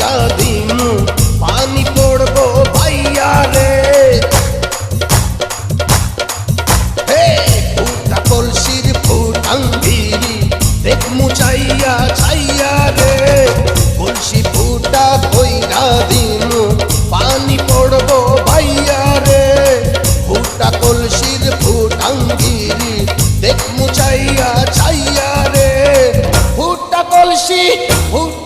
টাকা দিমু, পানি পড়ব ভাইয়া রে। ফুটা কলসির ফুটাং ভিড়ি দেখমু চাইয়া চাইয়া রে। কলসি ফুটা কইরা দিমু, পানি পড়ব ভাইয়া রে। ফুটা কলসির ফুটাং ভিড়ি দেখমু চাইয়া চাইয়া রে। ফুটা কলসি, ফুটা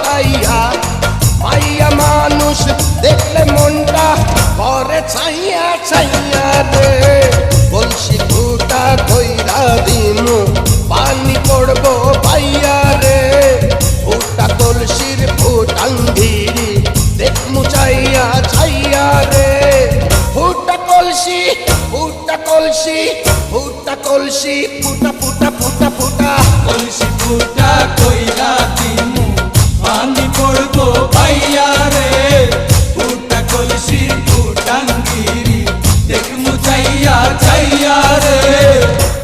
ঘটাইয়া মাইয়া মানুষ দেখলে মনটা করে ছাইয়া ছাইয়া রে। বলছি, ফুটা কইরা দিমু, পানি পড়ব পাইয়া রে। ফুটা কলসির ফুটাঙ্গিরি দেখমু চাইয়া ছাইয়া রে। ফুটা কলসি ফুটা কলসি ফুটা কলসি, ফুটা ফুটা ফুটা ফুটা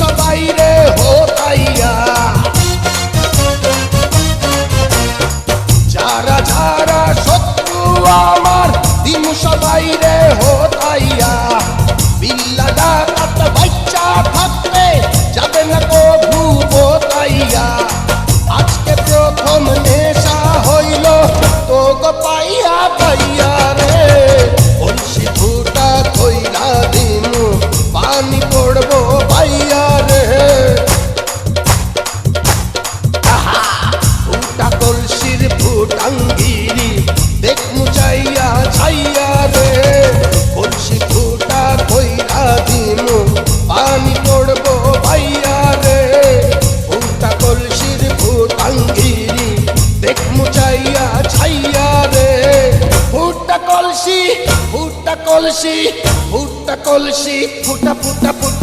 সবাই রে হোতাইয়া যারা যারা শত্রু আমার দিন সবাই রে হোতাইয়া কলসি ফুটা কলসি ফুটা ফুটা ফুটা